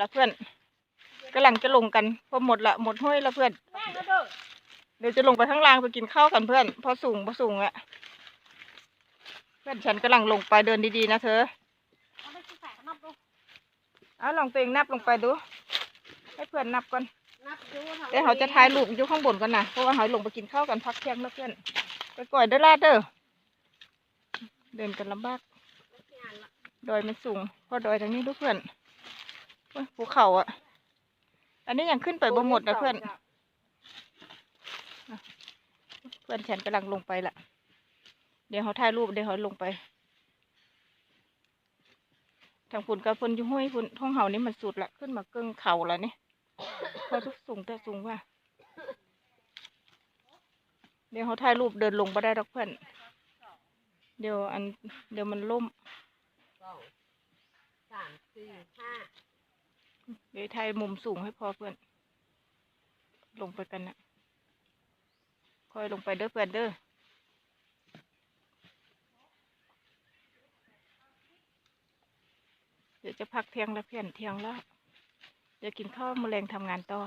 ละเพื่อนกำลังจะลงกันพอหมดละหมดห้วยละเพื่อน เดี๋ยวจะลงไปข้างล่างไปกินข้าวกันเพื่อน พอสูงพอสูงอะเพื่อนฉันกำลังลงไปเดินดีๆนะเธอเอาลองตัวเองนับลงไปดู ให้เพื่อนนับก่อนเดี๋ยวเขาจะถ่ายรูปอยู่ข้างบนกันนะเพราะว่าเขาลงไปกินข้าวกันพักเที่ยงแล้วเพื่อนไปก่อยเด้อลาดเด้อเดินกันลำบากดอยมันสูงเพราะดอยทางนี้ดูเพื่อน ภูเขาอะอันนี้ยังขึ้นไปบ่หมดนะเพื่อน เพื่อนฉันกำลังลงไปละเดี๋ยวเขาถ่ายรูปเดี๋ยวเขาลงไป ทางฝุ่นกับฝุ่นอยู่ห้วยฝุ่นท้องเห่านี่มันสุดละขึ้นมาเกิงเขาแล้วนี่พอทุกสูงแต่สูงว่า เดี๋ยวเขาถ่ายรูปเดินลงไปได้ดอกเพื่อน เดี๋ยวอันเดี๋ยวมันล่มสองสามสี่ห้า เดี๋ยวไทยมุมสูงให้พอเพื่อน ลงไปกันนะค่อยลงไปเด้อเพื่อนเด้อเดี๋ยวจะพักเที่ยงแล้วเพื่อนเที่ยงแล้ว เดี๋ยวกินข้าวมะแรงทำงานต่อ